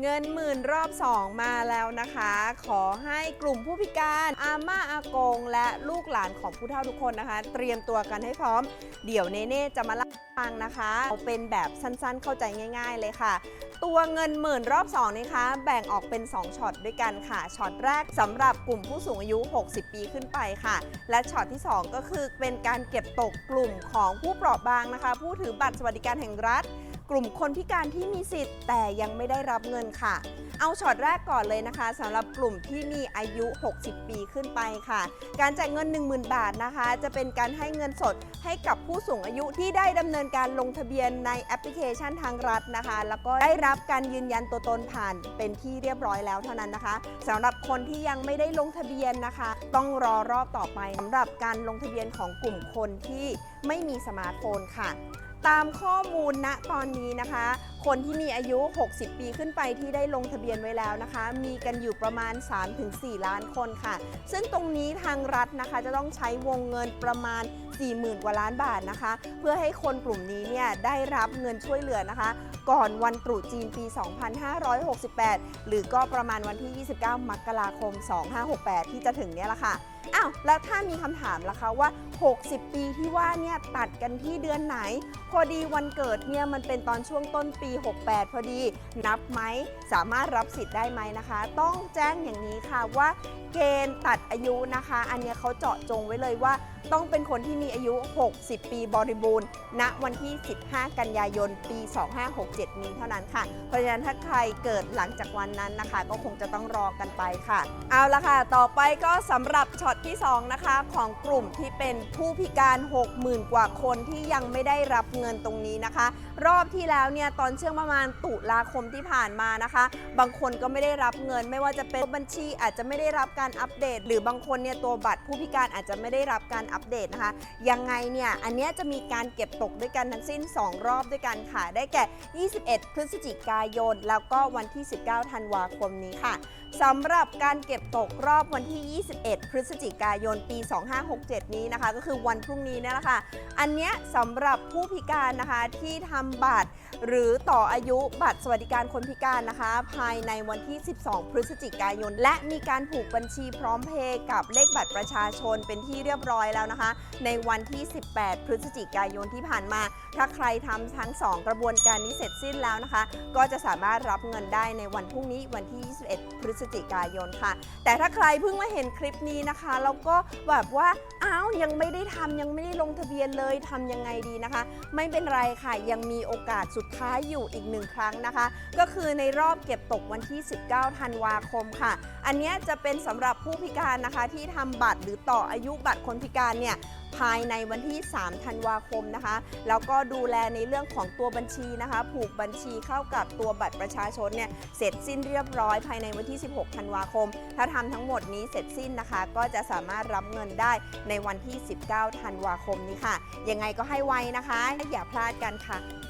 เงินหมื่นรอบ 2 มาแล้วนะคะ ขอให้กลุ่มผู้พิการอาม่าอากง และลูกหลานของผู้เฒ่าทุกคนนะคะ เตรียมตัวกันให้พร้อม เดี๋ยวเนเน่จะมาเล่าให้ฟังนะคะเอาเป็นแบบสั้นๆเข้าใจง่าย ๆ เลยค่ะ ตัวเงินหมื่นรอบ2นะคะ แบ่งออกเป็น 2ช็อตด้วยกันค่ะช็อตแรกสำหรับกลุ่มผู้สูงอายุ 60 ปีขึ้นไปค่ะ และช็อตที่ 2 ก็คือเป็นการเก็บตกกลุ่มของผู้เปราะบางนะคะ ผู้ถือบัตรสวัสดิการแห่งรัฐ กลุ่มคนพิการที่มีสิทธิ์ แต่ยังไม่ได้รับเงินค่ะ เอาช็อตแรกก่อนเลยนะคะสำหรับกลุ่มที่มีอายุ 60 ปีขึ้นไปค่ะ การจ่ายเงิน 10,000 บาทนะคะ จะเป็นการให้เงินสดให้กับผู้สูงอายุที่ได้ดำเนินการลงทะเบียนในแอปพลิเคชันทางรัฐนะคะ แล้วก็ได้รับการยืนยันตัวตนผ่านเป็นที่เรียบร้อยแล้วเท่านั้นนะคะสำหรับคนที่ยังไม่ได้ลงทะเบียนนะคะ ต้องรอรอบต่อไปสำหรับการลงทะเบียนของกลุ่มคนที่ไม่มีสมาร์ทโฟนค่ะ ตามข้อมูลณตอนนี้นะคะ คนที่มีอายุ 60 ปีขึ้นไปที่ได้ลงทะเบียนไว้แล้วนะคะ มีกันอยู่ประมาณ 3-4 ล้านคนค่ะ ซึ่งตรงนี้ทางรัฐนะคะจะต้องใช้วงเงินประมาณ 40,000 กว่าล้านบาทนะคะ เพื่อให้คนกลุ่มนี้เนี่ยได้รับเงินช่วยเหลือนะคะ ก่อนวันตรุษจีนปี 2568 หรือก็ประมาณวันที่ 29 มกราคม 2568 ที่จะถึงเนี่ยละค่ะ อ้าวแล้วถ้ามีคำถามล่ะคะว่า 60 ปีที่ว่าเนี่ยตัดกันที่เดือนไหน พอดีวันเกิดเนี่ยมันเป็นตอนช่วงต้นปี 68 พอดีนับไหมสามารถรับสิทธิ์ได้ไหมนะคะ ต้องแจ้งอย่างนี้ค่ะว่าเกณฑ์ตัดอายุนะคะ อันเนี้ยเขาเจาะจงไว้เลยว่าต้องเป็นคนที่มีอายุ 60 ปีบริบูรณ์ ณ วันที่ 15 กันยายน ปี 2567 นี้เท่านั้นค่ะ เพราะฉะนั้นถ้าใครเกิดหลังจากวันนั้นนะคะ ก็คงจะต้องรอกันไปค่ะ เอาละค่ะ ต่อไปก็สำหรับช็อตที่ 2 นะคะ ของกลุ่มที่เป็นผู้พิการ 60,000 กว่าคนที่ยังไม่ได้รับเงินตรงนี้นะคะ รอบที่แล้วเนี่ยตอนเชื่องประมาณตุลาคมที่ผ่านมานะคะ บางคนก็ไม่ได้รับเงิน ไม่ว่าจะเป็นบัญชีอาจจะไม่ได้รับการอัปเดต หรือบางคนเนี่ยตัวบัตรผู้พิการอาจจะไม่ได้รับการอัปเดตนะคะ ยังไงเนี่ยอันเนี้ยจะมีการเก็บตกด้วยกันทั้งสิ้น 2 รอบด้วยกันค่ะ ได้แก่ 21 พฤศจิกายน แล้วก็วันที่ 19 ธันวาคมนี้ค่ะสำหรับการเก็บตกรอบวันที่ 21 พฤศจิกายน ปี 2567 นี้นะคะ ก็คือวันพรุ่งนี้นี่แหละค่ะ อันเนี้ยสำหรับผู้พิการนะคะที่ทำบัตร หรือต่ออายุบัตรสวัสดิการคนพิการนะคะ ภายในวันที่ 12 พฤศจิกายน และมีการผูกบัญชีพร้อมเพย์กับเลขบัตรประชาชนเป็นที่เรียบร้อยแล้วนะคะ ในวันที่ 18 พฤศจิกายนที่ผ่านมา ถ้าใครทำทั้ง 2 กระบวนการนี้เสร็จสิ้นแล้วนะคะ ก็จะสามารถรับเงินได้ในวันพรุ่งนี้วันที่ 21 พฤศจิกายนค่ะ แต่ถ้าใครเพิ่งมาเห็นคลิปนี้นะคะแล้วก็แบบว่าอ้าวยังไม่ได้ทำยังไม่ได้ลงทะเบียนเลยทำยังไงดีนะคะ ไม่เป็นไรค่ะยังมีโอกาสสุดท้ายอยู่อีกหนึ่งครั้งนะคะ ก็คือในรอบเก็บตกวันที่ 19 ธันวาคมค่ะ อันนี้จะเป็นสำหรับผู้พิการนะคะที่ทำบัตรหรือต่ออายุบัตรคนพิการเนี่ยภายในวันที่ 3 ธันวาคมนะคะ แล้วก็ดูแลในเรื่องของตัวบัญชีนะคะ ผูกบัญชีเข้ากับตัวบัตรประชาชนเนี่ย เสร็จสิ้นเรียบร้อย ภายในวันที่ 16 ธันวาคม ถ้าทำทั้งหมดนี้เสร็จสิ้นนะคะ ก็จะสามารถรับเงินได้ในวันที่ 19 ธันวาคมนี้ค่ะ ยังไงก็ให้ไวนะคะ อย่าพลาดกันค่ะ